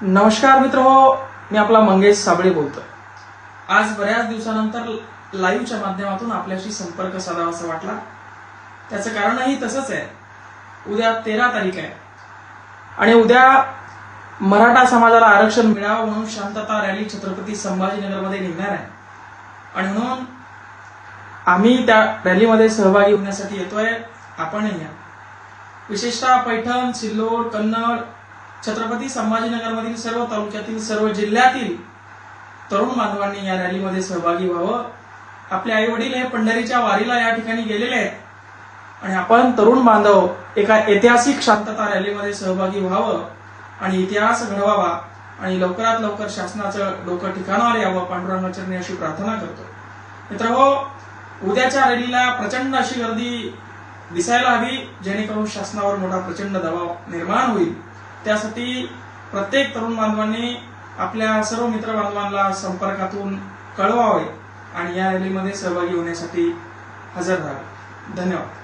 नमस्कार मित्र हो मी आपला मंगेश साबळे बोलतोय. आज बऱ्याच दिवसानंतर लाईव्हच्या माध्यमातून आपल्याशी संपर्क साधावा असं वाटला. त्याचं कारणही तसंच आहे. उद्या तेरा तारीख आहे. आणि उद्या मराठा समाजाला आरक्षण मिळावं म्हणून शांतता रॅली छत्रपती संभाजीनगरमध्ये निघणार आहे. आणि म्हणून आम्ही त्या रॅलीमध्ये सहभागी होण्यासाठी येतोय. आपणही या. विशेषतः पैठण सिल्लोड कन्नड छत्रपती संभाजीनगरमधील सर्व तालुक्यातील सर्व जिल्ह्यातील तरुण बांधवांनी या रॅलीमध्ये सहभागी व्हावं. आपले आई वडील हे पंढरीच्या वारीला या ठिकाणी गेलेले आहेत. आणि आपण तरुण बांधव एका ऐतिहासिक शांतता रॅलीमध्ये सहभागी व्हावं. आणि इतिहास घडवावा. आणि लवकरात लवकर शासनाचं डोकं ठिकाणावर यावं पांडुरंगाचरणी अशी प्रार्थना करतो. मित्र हो उद्याच्या रॅलीला प्रचंड अशी गर्दी दिसायला हवी जेणेकरून शासनावर मोठा प्रचंड दबाव निर्माण होईल. त्यासाठी प्रत्येक तरुण बांधवांनी आपल्या सर्व मित्र बांधवांना संपर्कातून कळवावे आणि या रॅलीमध्ये सहभागी होण्यासाठी हजर राहावे. धन्यवाद.